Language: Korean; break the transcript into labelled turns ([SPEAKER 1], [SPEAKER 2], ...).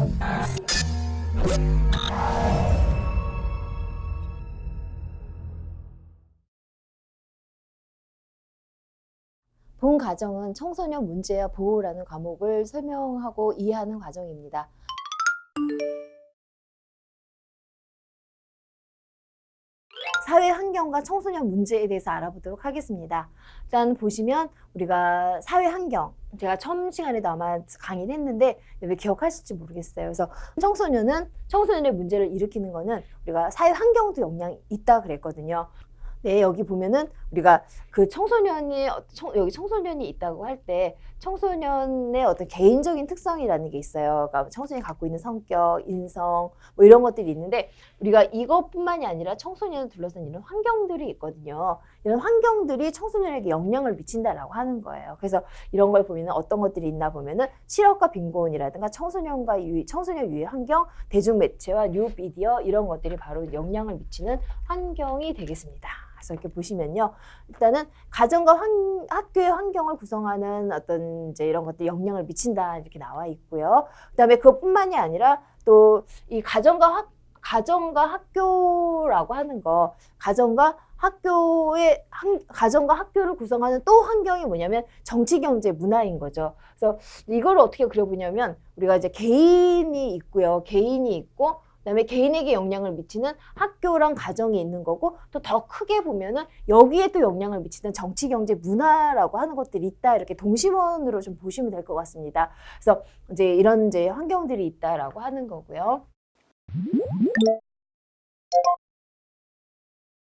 [SPEAKER 1] 본 과정은 청소년 문제와 보호라는 과목을 설명하고 이해하는 과정입니다. 사회 환경과 청소년 문제에 대해서 알아보도록 하겠습니다. 일단 보시면 우리가 사회 환경 제가 처음 시간에도 아마 강의를 했는데 왜 기억하실지 모르겠어요. 그래서 청소년은 청소년의 문제를 일으키는 거는 우리가 사회 환경도 영향이 있다 그랬거든요. 네, 여기 보면은 우리가 그 청소년이 어, 청, 여기 청소년이 있다고 할 때 청소년의 어떤 개인적인 특성이라는 게 있어요. 그러니까 청소년이 갖고 있는 성격, 인성 뭐 이런 것들이 있는데 우리가 이것뿐만이 아니라 청소년을 둘러싼 이런 환경들이 있거든요. 이런 환경들이 청소년에게 영향을 미친다라고 하는 거예요. 그래서 이런 걸 보면은 어떤 것들이 있나 보면은 실업과 빈곤이라든가 청소년과 유해, 청소년 유해 환경, 대중 매체와 뉴 미디어 이런 것들이 바로 영향을 미치는 환경이 되겠습니다. 그래서 이렇게 보시면요. 일단은 가정과 환, 학교의 환경을 구성하는 어떤 이제 이런 것들이 영향을 미친다 이렇게 나와 있고요. 그다음에 그것뿐만이 아니라 또 이 가정과 학 가정과 학교라고 하는 거 가정과 학교의 한, 가정과 학교를 구성하는 또 환경이 뭐냐면 정치 경제 문화인 거죠. 그래서 이걸 어떻게 그려보냐면 우리가 이제 개인이 있고요. 개인이 있고 그다음에 개인에게 영향을 미치는 학교랑 가정이 있는 거고 또 더 크게 보면은 여기에 또 영향을 미치는 정치 경제 문화라고 하는 것들이 있다 이렇게 동심원으로 좀 보시면 될 것 같습니다. 그래서 이제 이런 이제 환경들이 있다라고 하는 거고요.